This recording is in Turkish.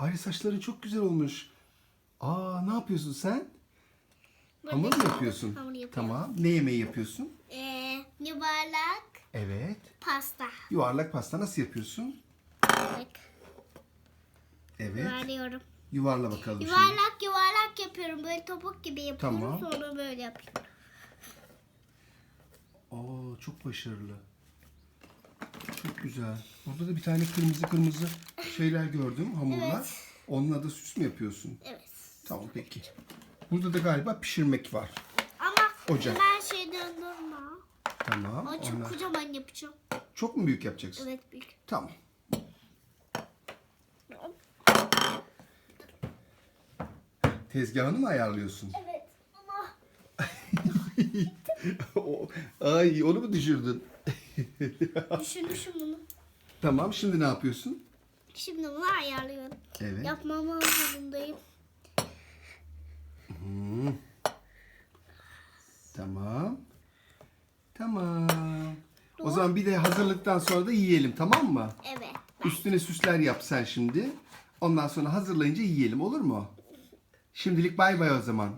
Ay saçların çok güzel olmuş. Aa ne yapıyorsun sen? Hamur mu yapıyorsun? Hamur yapıyorum. Tamam. Ne yemeği yapıyorsun? Ee, yuvarlak Evet. pasta. Yuvarlak pasta nasıl yapıyorsun? Bak, Evet. yuvarlıyorum. Yuvarla bakalım şimdi. Yuvarlak yuvarlak yapıyorum. Böyle topuk gibi yapıyorum. Tamam. Sonra böyle yapıyorum. Oo çok başarılı. Çok güzel. Burada da bir tane kırmızı kırmızı şeyler gördüm hamurlar. Evet. Onunla da süs mü yapıyorsun? Evet. Tamam peki. Burada da galiba pişirmek var. Ama Ocak. hemen şey döndürme. Tamam. Ama çok Onlar- kocaman yapacağım. Çok mu büyük yapacaksın? Evet büyük. Tamam. Tezgahını mı ayarlıyorsun? Evet ama O- Ay onu mu düşürdün? düşünmüşüm bunu. tamam şimdi ne yapıyorsun? Şimdi bunu ayarlıyorum. Evet. Yapmam zorundayım. Tamam. Tamam. O zaman bir de hazırlıktan sonra da yiyelim tamam mı? Evet. Üstüne süsler yap sen şimdi. Ondan sonra hazırlayınca yiyelim olur mu? Şimdilik bay bay o zaman.